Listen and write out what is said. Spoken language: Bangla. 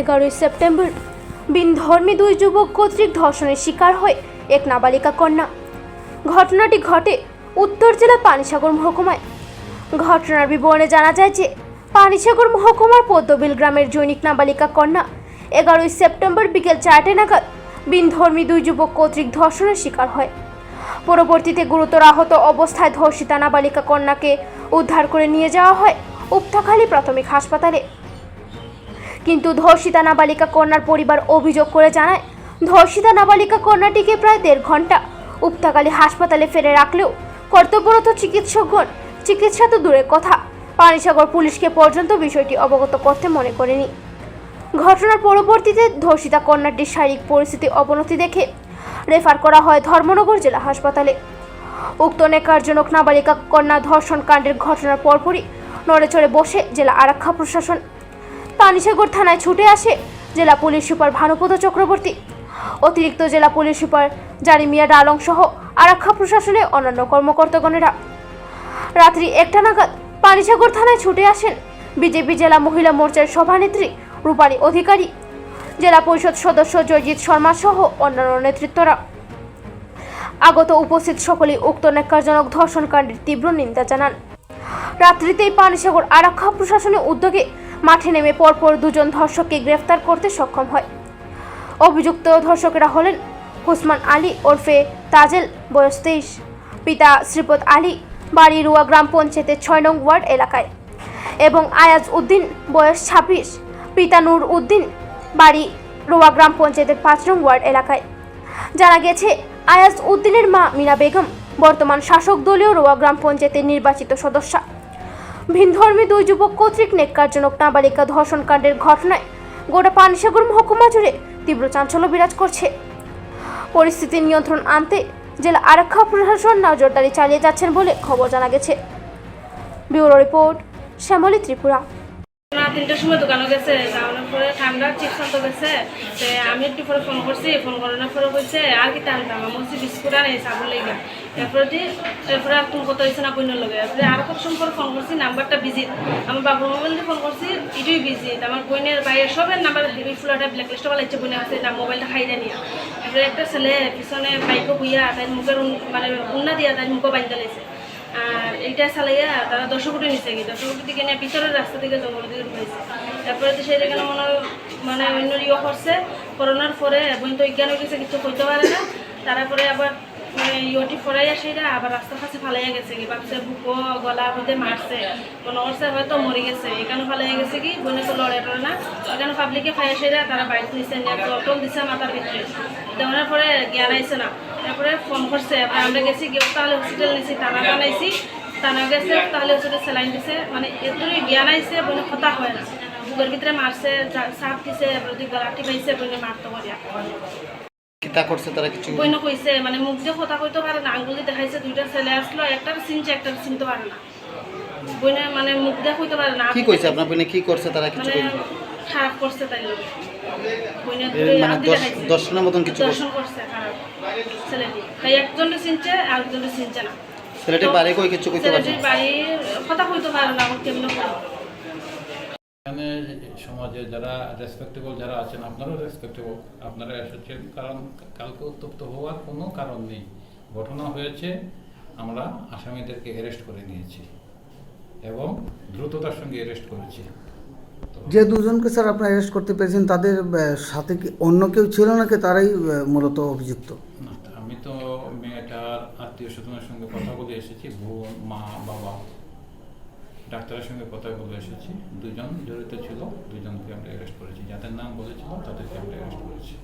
এগারোই সেপ্টেম্বর। বিনধর্মী দুই যুবক কর্তৃক ধর্ষণের শিকার হয় এক নাবালিকা কন্যা। ঘটনাটি ঘটে উত্তর জেলা পানিসাগর মহকুমায়। ঘটনার বিবরণে জানা যায় যে পানিসাগর মহকুমার পদ্মবিল গ্রামের জৈনিক নাবালিকা কন্যা এগারোই সেপ্টেম্বর বিকেল চারটে নাগাদ বিনধর্মী দুই যুবক কর্তৃক ধর্ষণের শিকার হয়। পরবর্তীতে গুরুতর আহত অবস্থায় ধর্ষিতা নাবালিকা কন্যাকে উদ্ধার করে নিয়ে যাওয়া হয় উপথাখালী প্রাথমিক হাসপাতালে। কিন্তু ধর্ষিতা নাবালিকা কন্যার পরিবার অভিযোগ করে জানায়, ধর্ষিতা নাবালিকা কন্যাটিকে প্রায় দেড় ঘণ্টা উপতাকালী হাসপাতালে ফেলে রাখলেও কর্তব্যরত চিকিৎসকগণ চিকিৎসা তো দূরের কথা। পানিসাগর পুলিশকে পর্যন্ত বিষয়টি অবগত করতে মনে করেনি। ঘটনার পরবর্তীতে ধর্ষিতা কন্যাটির শারীরিক পরিস্থিতি অবনতি দেখে রেফার করা হয় ধর্মনগর জেলা হাসপাতালে। উক্ত নেকারজনক নাবালিকা কন্যা ধর্ষণ কাণ্ডের ঘটনার পরপরই নড়েচড়ে বসে জেলা আরক্ষা প্রশাসন পানিসাগর থানায় ছুটে আসে জেলা পুলিশ সুপার ভানুপদ চক্রবর্তী। অতিরিক্ত জেলা পুলিশ সুপার জারিমিয়া ডালং সহ আরক্ষা প্রশাসনের অন্যান্য কর্মকর্তাগণেরা। রাত্রি একটা নাগাদ পানিসাগর থানায় ছুটে আসেন বিজেপি জেলা মহিলা মোর্চার সভানেত্রী রূপালী অধিকারী। জেলা পরিষদ সদস্য জয়জিৎ শর্মা সহ অন্যান্য নেতৃত্বরা। আগত উপস্থিত সকলেই উক্ত ন্যাক্কারজনক ধর্ষণকাণ্ডের তীব্র নিন্দা জানান। রাত্রিতেই পানিসাগর আরক্ষা প্রশাসনের উদ্যোগে মাঠে নেমে পরপর দুজন ধর্ষককে গ্রেফতার করতে সক্ষম হয়। অভিযুক্ত ধর্ষকেরা হলেন হুসমান আলী ওরফে তাজেল, বয়স তেইশ। পিতা শ্রীপদ আলী, বাড়ি রুয়া গ্রাম পঞ্চায়েতের ছয় নং ওয়ার্ড এলাকায়। এবং আয়াজ উদ্দিন, বয়স ছাব্বিশ। পিতা নূর উদ্দিন, বাড়ি রোয়া গ্রাম পঞ্চায়েতের পাঁচ নং ওয়ার্ড এলাকায়। জানা গেছে, আয়াজ উদ্দিনের মা মিনা বেগম, বর্তমান শাসক দলীয় রোয়া গ্রাম পঞ্চায়েতের নির্বাচিত সদস্যা। ভিনধর্মী দুই যুবক কর্তৃক নেককারজনক নাবালিকা ধর্ষণকাণ্ডের ঘটনায় গোটা পানিসাগর মহকুমা জুড়ে তীব্র চাঞ্চল্য বিরাজ করছে। পরিস্থিতি নিয়ন্ত্রণ আনতে জেলা আরক্ষা প্রশাসন নজরদারি চালিয়ে যাচ্ছেন বলে খবর জানা গেছে। Bureau report, Shyamali Tripura. তিনটার সময় দোকানে গেছে যাওয়ানোর পরে ঠান্ডা চিপস আনতে গেছে তে আমি একটু পরে ফোন করছি ফোন করানোর পরে বলছে আর কি টানতাম আমি বলছি, বিস্কুট আনে চাবল লেগে। এরপরে এরপরে আর তুমি কত হয়েছে না কইনার লগে। এরপরে আর কত সময় পরে ফোন করছি, নাম্বারটা বিজি আমার বাবুর মোবাইল দিয়ে ফোন করছি, এটাই বিজি আমার বোনের বাইরের সবের নাম্বার হেভি ফুলাটা ব্ল্যাক লিস্টে বলা ইচ্ছে আছে তার মোবাইলটা খাই নিয়া। এরপরে একটা ছেলে পিছনে বাইকও বুইয়া তাই মুখের মানে উন্না দিয়া তাই মুখও বাইন্দা লেছে আর এইটা চালাইয়া তারা দশ কোটি নিচে গিয়ে দশ কোটি দিকে নিয়ে ভিতরের রাস্তা থেকে জঙ্গল দিকে ঢুকাইছে তারপরে তো সেই জায়গায় মনে মানে অন্য ইয়ে করছে। করোনার পরে এখন তো বিজ্ঞান হয়ে গেছে কিছু করতে পারে না। তারপরে আবার ইয়টি ফরাইয়া সেইটা আবার রাস্তার কাছে ফালাইয়া গেছে কি, ভাবছে বুকো গলা হইতে মারছে। করছে হয়তো মরে গেছে এখানে ফালাইয়া গেছে কি, বইনে তো লড়ে টড়ে না। এখানে পাবলিকে খাইয়া সেইটা তারা বাইক নিচে নিয়ে দিছে মাথার ভিতরে। দেওয়ার পরে জ্ঞান আইছে না। তারপরে ফোন করছে আমরা গেছি গিয়ে তাহলে হসপিটাল নিয়েছি টানা টানাইছি টানা গেছে তাহলে হসপিটাল স্যালাইন দিছে। মানে এতই জ্ঞান আইছে বলে কথা হয় না। বুকের ভিতরে মারছে সাপ দিছে যদি গলাটি পাইছে বলে মারতে পারিয়া কিতা করছে তারা কিছু বইন কইছে মানে মুখ দিয়ে কথা কইতে পারে না আঙ্গুলি দেখাইছে দুইটা ছেলে আসলো একটার চিনছে একটার চিনতে পারে না। বইনে মানে মুখ দিয়ে কইতে পারে না কি কইছে আপনার বইনে কি করছে তারা কিছু মানে কইছে? খারাপ করছে তাই লোকে। মানে দর্শ- দর্শনের মতন কিছু করছে দর্শন করছে খারাপ ছেলেটি তাই একজনকে চিনছে আরেকজনকে চিনছে না। ছেলেটি বাড়ি কই কিছু কইতে পারছে ছেলেটির বাড়ির কথা কইতে পারে না কেমন এখানে সমাজে যারা রেসপেক্টেবল যারা আছেন আপনারাও রেসপেক্টেবল আপনারা এসেছেন কারণ কালকে উত্তপ্ত হওয়ার কোনো কারণ নেই। ঘটনা হয়েছে আমরা আসামিদেরকে অ্যারেস্ট করে নিয়েছি এবং দ্রুততার সঙ্গে অ্যারেস্ট করেছি। যে দুজনকে স্যার আপনারা অ্যারেস্ট করতে পেরেছেন তাদের সাথে কি অন্য কেউ ছিল নাকি তারাই মূলত অভিযুক্ত? আমি তো মেয়েটার আত্মীয় স্বজনের সঙ্গে কথা বলে এসেছি বোন মা বাবা। ডাক্তারের সঙ্গে কথা বলে এসেছি। দুজন, জড়িত ছিল, দুজনকে আমরা অ্যারেস্ট করেছি। যাদের নাম বলেছিল তাদেরকে আমরা অ্যারেস্ট করেছি।